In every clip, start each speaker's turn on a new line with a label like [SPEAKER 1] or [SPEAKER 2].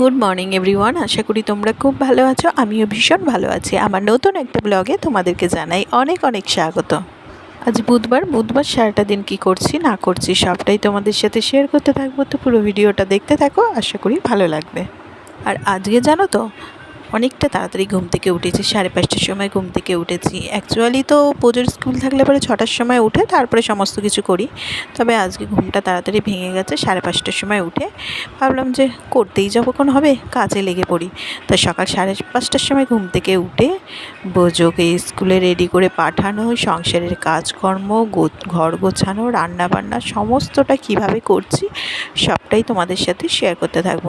[SPEAKER 1] Good morning everyone আশা করি তোমরা খুব ভালো আছো। আমিও ভীষণ ভালো আছি। আমার নতুন একটা ব্লগে তোমাদেরকে জানাই অনেক অনেক স্বাগত। আজ বুধবার। বুধবার সারাটা দিন কি করছি, না করছি সবটাই তোমাদের সাথে শেয়ার করতে থাকব। তো পুরো ভিডিওটা দেখতে থাকো। আশা করি ভালো লাগবে। আর আজকে জানো তো অনেকটা তাড়াতাড়ি ঘুম থেকে উঠেছি, সাড়ে পাঁচটার সময় ঘুম থেকে উঠেছি। অ্যাকচুয়ালি তো পুজোর স্কুল থাকলে পরে ছটার সময় উঠে তারপরে সমস্ত কিছু করি। তবে আজকে ঘুমটা তাড়াতাড়ি ভেঙে গেছে, সাড়ে পাঁচটার সময় উঠে ভাবলাম যে করতেই যখন হবে? কাজে লেগে পড়ি। তা সকাল সাড়ে পাঁচটার সময় ঘুম থেকে উঠে বোজোকে স্কুলে রেডি করে পাঠানো, সংসারের কাজকর্ম ঘর গোছানো রান্না বান্না সমস্তটা কীভাবে করছি সবটাই তোমাদের সাথে শেয়ার করতে থাকব।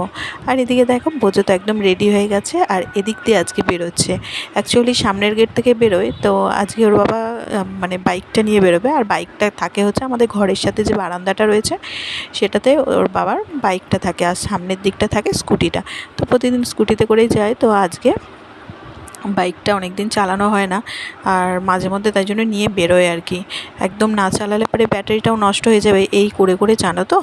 [SPEAKER 1] আর এদিকে দেখো বোঝো তো একদম রেডি হয়ে গেছে, আর এদিক দিয়ে আজকে বেরোচ্ছে। অ্যাকচুয়ালি সামনের গেট থেকে বেরোয়, তো আজকে ওর বাবা মানে বাইকটা নিয়ে বেরোবে। আর বাইকটা থাকে হচ্ছে আমাদের ঘরের সাথে যে বারান্দাটা রয়েছে, সেটাতে ওর বাবার বাইকটা থাকে আর সামনের দিকটা থাকে স্কুটিটা তো প্রতিদিন স্কুটিতে করেই যায়। তো আজকে বাইকটা অনেক দিন চালানো হয় না আর মাঝে মধ্যে তাই জন্য নিয়ে বেরোয় আর কি। একদম না চালালে পরে ব্যাটারিটাও নষ্ট হয়ে যাবে। এই করে করে জানো তো?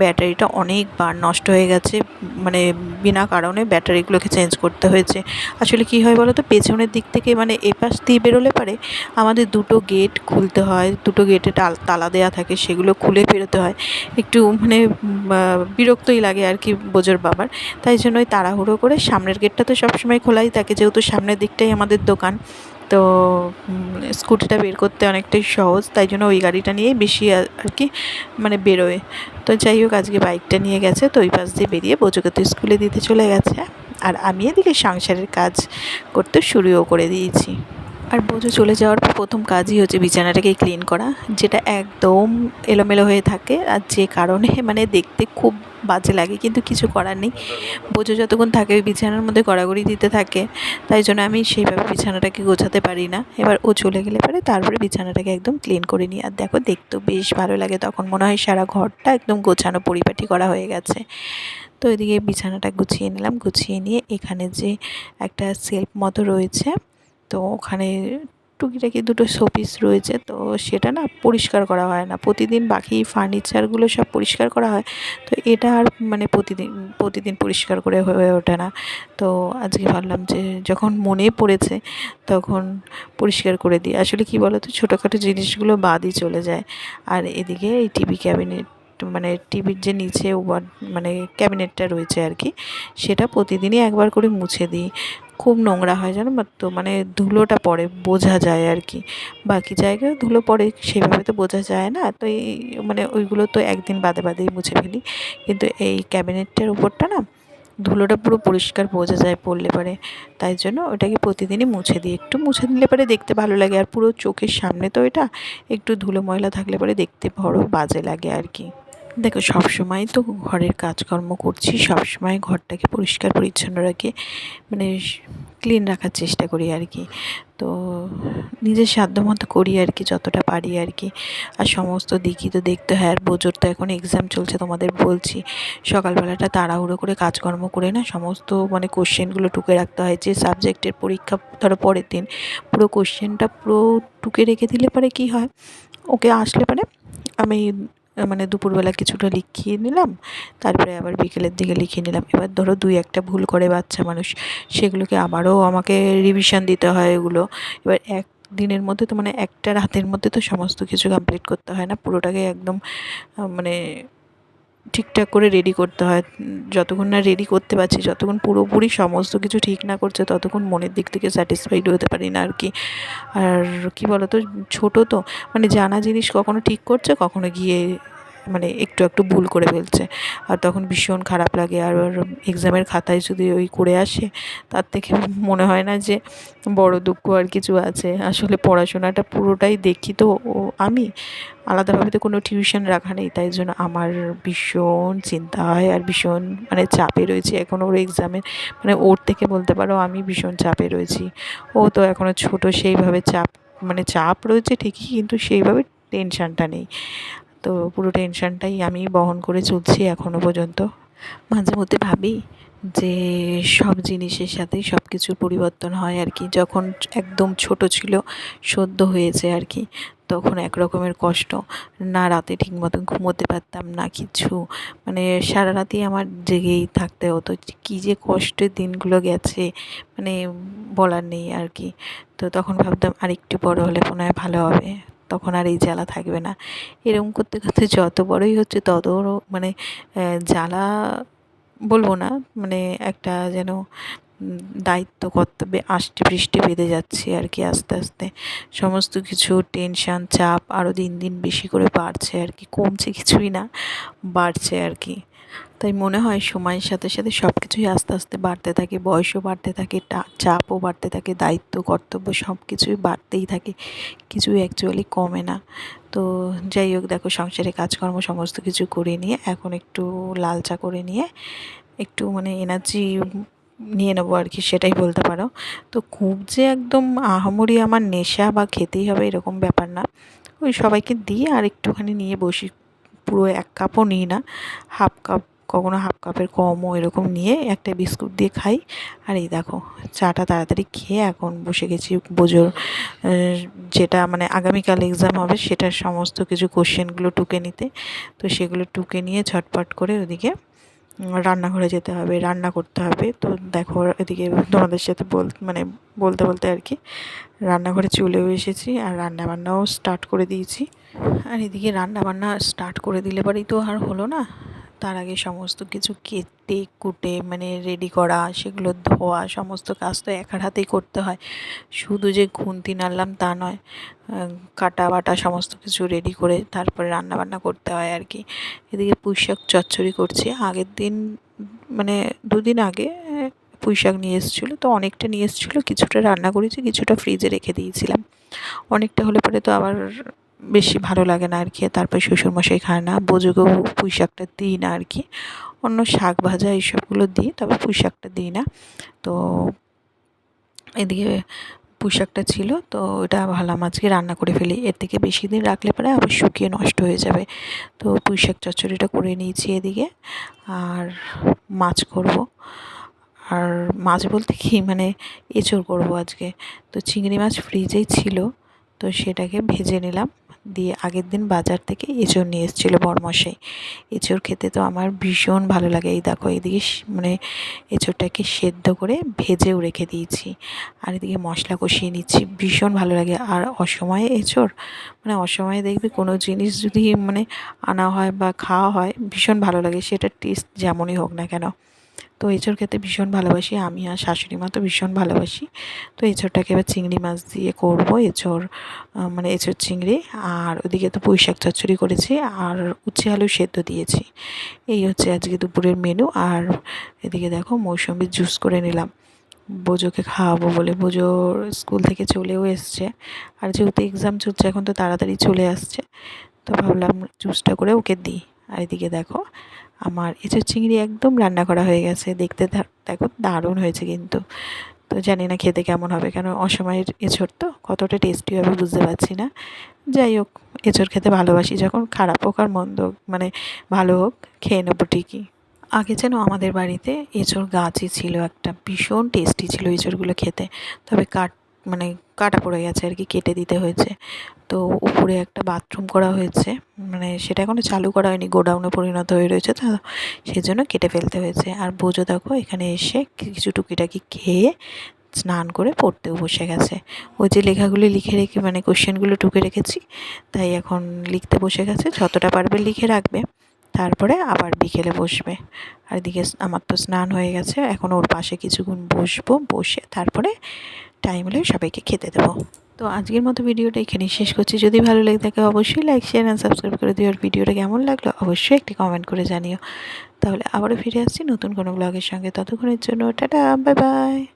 [SPEAKER 1] ব্যাটারিটা অনেকবার নষ্ট হয়ে গেছে মানে বিনা কারণে ব্যাটারিগুলোকে চেঞ্জ করতে হয়েছে। আসলে কী হয় বলো তো পেছনের দিক থেকে মানে এপাশ দিয়ে বেরোলে পারে আমাদের দুটো গেট খুলতে হয়, দুটো গেটে তালা দেওয়া থাকে, সেগুলো খুলে বেরোতে হয়। একটু মানে বিরক্তই লাগে আর কি বোঝোর বাবার। তাই জন্যই তাড়াহুড়ো করে সামনের গেটটা তো সবসময় খোলাই থাকে, যেহেতু সামনের দিকটাই আমাদের দোকান। তো স্কুটিটা বের করতে অনেকটাই সহজ, তাই জন্য ওই গাড়িটা নিয়েই বেশি আর কি মানে বেরোয়। তো যাই হোক, আজকে বাইকটা নিয়ে গেছে, তো ওই পাশ দিয়ে বেরিয়ে বোঝোকে স্কুলে দিতে চলে গেছে। আর আমি এদিকে সংসারের কাজ করতে শুরুও করে দিয়েছি। আর বোঝো চলে যাওয়ার পর প্রথম কাজই হচ্ছে বিছানাটাকে ক্লিন করা, যেটা একদম এলোমেলো হয়ে থাকে। আর যে কারণে মানে দেখতে খুব বাজে লাগে, কিন্তু কিছু করার নেই। বোঝো যতক্ষণ থাকে ওই বিছানার মধ্যে গড়াগড়ি দিতে থাকে, তাই জন্য আমি সেইভাবে বিছানাটাকে গোছাতে পারি না। এবার ও চলে গেলে পরে তারপরে বিছানাটাকে একদম ক্লিন করে নিই। আর দেখো দেখতেও বেশ ভালো লাগে, তখন মনে হয় সারা ঘরটা একদম গোছানো পরিপাটি করা হয়ে গেছে। তো এদিকে বিছানাটা গুছিয়ে নিলাম, গুছিয়ে নিয়ে এখানে যে একটা সেলফ মতো রয়েছে তো ওখানে টুকিটাকি দুটো শোপিস রয়েছে, তো সেটা না পরিষ্কার করা হয় না। প্রতিদিন বাকি ফার্নিচারগুলো সব পরিষ্কার করা হয়, তো এটা আর মানে প্রতিদিন প্রতিদিন পরিষ্কার করে হয়ে ওঠে না। তো আজকে ভাবলাম যে যখন মনে পড়েছে তখন পরিষ্কার করে দিই। আসলে কি বলো তো ছোটোখাটো জিনিসগুলো বাদই চলে যায়। আর এদিকে এই টিভি ক্যাবিনেট মানে টিভির যে নিচে ওয়ার মানে ক্যাবিনেটটা রয়েছে আর কি, সেটা প্রতিদিনই একবার করে মুছে দিই। খুব নোংরা হয় জানো? তো মানে ধুলোটা পড়ে, বোঝা যায় আর কি। বাকি জায়গায় ধুলো পড়ে, সেভাবে তো বোঝা যায় না। তো এই মানে ওইগুলো তো একদিন বাদে বাদেই মুছে ফেলি। কিন্তু এই ক্যাবিনেটটার উপরটা না, ধুলোটা পুরো পরিষ্কার বোঝা যায় পড়লে পরে। তাই জন্য ওটাকে প্রতিদিনই মুছে দিই। একটু মুছে দিলে পরে দেখতে ভালো লাগে। আর পুরো চোখের সামনে তো এটা, একটু ধুলো ময়লা থাকলে পরে দেখতে বড় বাজে লাগে আর কি। দেখো, সবসময় তো ঘরের কাজকর্ম করছি, সবসময় ঘরটাকে পরিষ্কার পরিচ্ছন্ন রাখি মানে ক্লিন রাখার চেষ্টা করি আর কি। তো নিজের সাধ্য মতো করি আর কি, যতটা পারি আর কি। আর সমস্ত দিকই তো দেখতে হয়। আর বোঝোর তো এখন এক্সাম চলছে তোমাদের বলছি। সকালবেলাটা তাড়াহুড়ো করে কাজকর্ম করে না, সমস্ত মানে কোশ্চেনগুলো টুকে রাখতে হয়। যে সাবজেক্টের পরীক্ষা ধরো পরের দিন, পুরো কোশ্চেনটা পুরো টুকে রেখে দিলে পরে কী হয়? ওকে আসলে পরে আমি মানে দুপুরবেলা কিছুটা লিখিয়ে নিলাম, তারপরে আবার বিকেলের দিকে লিখিয়ে নিলাম। এবার ধরো দুই একটা ভুল করে বাচ্চা মানুষ, সেগুলোকে আবারও আমাকে রিভিশন দিতে হয় এগুলো। এবার এক দিনের মধ্যে তো মানে একটা রাতের মধ্যে তো সমস্ত কিছু কমপ্লিট করতে হয় না, পুরোটাকে একদম মানে ঠিকঠাক করে রেডি করতে হয়। যতক্ষণ না রেডি করতে পারছি, যতক্ষণ পুরোপুরি সমস্ত কিছু ঠিক না করছে, ততক্ষণ মনের দিক থেকে স্যাটিসফাইড হতে পারি না আর কি। আর কি বলতো, ছোট তো মানে জানা জিনিস কখনো ঠিক করছে, কখনো গিয়ে মানে একটু একটু ভুল করে ফেলছে। আর তখন ভীষণ খারাপ লাগে। আর এক্সামের খাতায় যদি ওই করে আসে, তার থেকে মনে হয় না যে বড় দুঃখ আর কিছু আছে। আসলে পড়াশোনাটা পুরোটাই দেখি তো আমি আলাদাভাবে তো কোনো টিউশন রাখা নেই। তাই জন্য আমার ভীষণ চিন্তা হয় আর ভীষণ মানে চাপে রয়েছে। এখন ওর এক্সামের মানে ওর থেকে বলতে পারো আমি ভীষণ চাপে রয়েছি। ও তো এখনও ছোটো, সেইভাবে চাপ মানে চাপ রয়েছে ঠিকই, কিন্তু সেইভাবে টেনশানটা নেই। তো পুরো টেনশানটাই আমি বহন করে চলছি এখনও পর্যন্ত। মাঝে মধ্যে ভাবি যে সব জিনিসের সাথেই সব কিছুর পরিবর্তন হয় আর কি। যখন একদম ছোট ছিল, সদ্য হয়েছে আর কি, তখন এক রকমের কষ্ট। না রাতে ঠিক মতন ঘুমোতে পারতাম, না কিছু। মানে সারা রাতই আমার জেগেই থাকতে হতো। কী যে কষ্টের দিনগুলো গেছে মানে বলার নেই আর কি। তো তখন ভাবতাম আরেকটু বড় হলে মনে হয় ভালো হবে। তখন আর এই জ্বালা থাকবে না। এরকম করতে করতে যত বড়ই হচ্ছে তত মানে জ্বালা বলব না মানে একটা যেন দায়িত্ব, কর্তব্যে আষ্টে পৃষ্ঠে বেঁধে যাচ্ছে আর কি আস্তে আস্তে। সমস্ত কিছু টেনশান চাপ আরও দিন দিন বেশি করে বাড়ছে আর কি, কমছে কিছুই না, বাড়ছে আর কি। তাই মনে হয় সময়ের সাথে সাথে সব কিছুই আস্তে আস্তে বাড়তে থাকে, বয়সও বাড়তে থাকে চাপও বাড়তে থাকে, দায়িত্ব, কর্তব্য সব কিছুই বাড়তেই থাকে, কিছুই অ্যাকচুয়ালি কমে না। তো যাই হোক, দেখো সংসারে কাজকর্ম সমস্ত কিছু করে নিয়ে, এখন একটু লাল চা করে নিয়ে, একটু মানে এনার্জি নিয়ে নেব আর কি, সেটাই বলতে পারো। তো খুব যে একদম আহামরি আমার নেশা বা খেতেই হবে এরকম ব্যাপার না। ওই সবাইকে দিয়ে আর একটুখানি নিয়ে বসি, পুরো এক কাপও নিই না। হাফ কাপ, কখনো হাফ কাপের কমও এরকম নিয়ে একটা বিস্কুট দিয়ে খাই। আর এই দেখো, চাটা তাড়াতাড়ি খেয়ে এখন বসে গেছি বোঝোর যেটা মানে আগামীকাল এক্সাম হবে সেটার সমস্ত কিছু কোশ্চেনগুলো টুকে নিতে। তো সেগুলো টুকে নিয়ে ছটপট করে ওদিকে রান্নাঘরে যেতে হবে, রান্না করতে হবে। তো দেখো এদিকে তোমাদের সাথে বল মানে বলতে বলতে আর কি, রান্নাঘরে চলেও এসেছি আর রান্নাবান্নাও স্টার্ট করে দিয়েছি। আর এদিকে রান্নাবান্না স্টার্ট করে দিলে পরেই তো আর হলো না। তার আগে সমস্ত কিছু কেটে, কুটে মানে রেডি করা, সেগুলো ধোয়া, সমস্ত কাজ তো একার হাতেই করতে হয়। শুধু যে খুন্তি নাড়লাম তা নয় কাটা বাটা সমস্ত কিছু রেডি করে তারপরে রান্নাবান্না করতে হয় আর কি। এদিকে পুঁইশাক চচ্চড়ি করছি। আগের দিন মানে দুদিন আগে পুঁইশাক নিয়ে এসেছিল, তো অনেকটা নিয়ে এসেছিল, কিছুটা রান্না করেছি, কিছুটা ফ্রিজে রেখে দিয়েছিলাম। অনেকটা হলে পরে তো আবার বেশি ভালো লাগে না আর কি। তারপর শ্বশুরমশাই খায় না বোঝোকেও পুঁই শাকটা দিই না আর কি। অন্য শাক ভাজা এইসবগুলো দিই তবে পুঁই শাকটা দিই না। তো এদিকে পুঁই শাকটা ছিল, তো ওটা ভাবলাম আজকে রান্না করে ফেলি। এর থেকে বেশি দিন রাখলে পরে আবার শুকিয়ে নষ্ট হয়ে যাবে। তো পুঁই শাক চচ্চড়িটা করে নিয়েছি এদিকে। আর মাছ করব। আর মাছ বলতে কি মানে এঁচড় করব আজকে। তো চিংড়ি মাছ ফ্রিজেই ছিল। তো সেটাকে ভেজে নিলাম। দিয়ে আগের দিন বাজার থেকে এঁচড় নিয়ে এসেছিল বরমশাই। এঁচড় খেতে তো আমার ভীষণ ভালো লাগে। এই দেখো এদিকে মানে এঁচড়টাকে সেদ্ধ করে ভেজেও রেখে দিয়েছি। আর এদিকে মশলা কষিয়ে নিচ্ছি। ভীষণ ভালো লাগে। আর অসময়ে এঁচড় মানে অসময়ে দেখবি কোনো জিনিস যদি মানে আনা হয় বা খাওয়া হয়, ভীষণ ভালো লাগে। সেটার টেস্ট যেমনই হোক না কেন। তো এঁচড় খেতে ভীষণ ভালোবাসি। আমি আর শাশুড়ি মা তো ভীষণ ভালোবাসি। তো এঁচড়টাকে এবার চিংড়ি মাছ দিয়ে করব এঁচড় মানে এঁচড় চিংড়ি। আর ওদিকে তো পুঁই শাক চচ্চড়ি করেছি আর উচ্ছে আলু সেদ্ধ দিয়েছি। এই হচ্ছে আজকে দুপুরের মেনু আর এদিকে দেখো মৌসুমির জুস করে নিলাম। বোজোকে খাওয়াবো বলে বোজো স্কুল থেকে চলেও এসছে। আর যেহেতু এক্সাম চলছে, এখন তো তাড়াতাড়ি চলে আসছে। তো ভাবলাম জুসটা করে ওকে দিই। আর এদিকে দেখো আমার এঁচোড় চিংড়ি একদম রান্না করা হয়ে গেছে। দেখতে দেখো, দারুণ হয়েছে কিন্তু। তো জানি না খেতে কেমন হবে, কেন অসময়ের এঁচড় তো কতটা টেস্টি হবে বুঝতে পারছি না। যাই হোক, এঁচড় খেতে ভালোবাসি, যখন খারাপ হোক আর মন্দ মানে ভালো হোক, খেয়ে নেব ঠিকই। আগে যেন আমাদের বাড়িতে এঁচড় গাছই ছিল, একটা ভীষণ টেস্টি ছিল এঁচড়গুলো খেতে। তবে কাট মানে কাটা পড়ে গেছে আর কি, কেটে দিতে হয়েছে। তো উপরে একটা বাথরুম করা হয়েছে। মানে সেটা এখনও চালু করা হয়নি গোডাউনে পরিণত হয়ে রয়েছে, তো সেই জন্য কেটে ফেলতে হয়েছে। আর বোঝো দেখো, এখানে এসে কিছু টুকিটাকি খেয়ে স্নান করে পড়তেও বসে গেছে। ওই যে লেখাগুলি লিখে রেখে মানে কোশ্চেনগুলো টুকে রেখেছি, তাই এখন লিখতে বসে গেছে, যতটা পারবে লিখে রাখবে। তারপরে আবার বিকেলে বসবে। আর এদিকে আমার তো স্নান হয়ে গেছে, এখন ওর পাশে কিছুক্ষণ বসবো, বসে তারপরে টাইম হলে সবাইকে খেতে দেবো। তো আজকের মতো ভিডিওটা এখানেই শেষ করছি। যদি ভালো লাগে থাকে অবশ্যই লাইক শেয়ার অ্যান্ড সাবস্ক্রাইব করে দিও। আর ভিডিওটা কেমন লাগল অবশ্যই একটি কমেন্ট করে জানিও। তাহলে আবারও ফিরে আসছি নতুন কোনো ব্লগের সঙ্গে। ততক্ষণের জন্য টাটা বাই বাই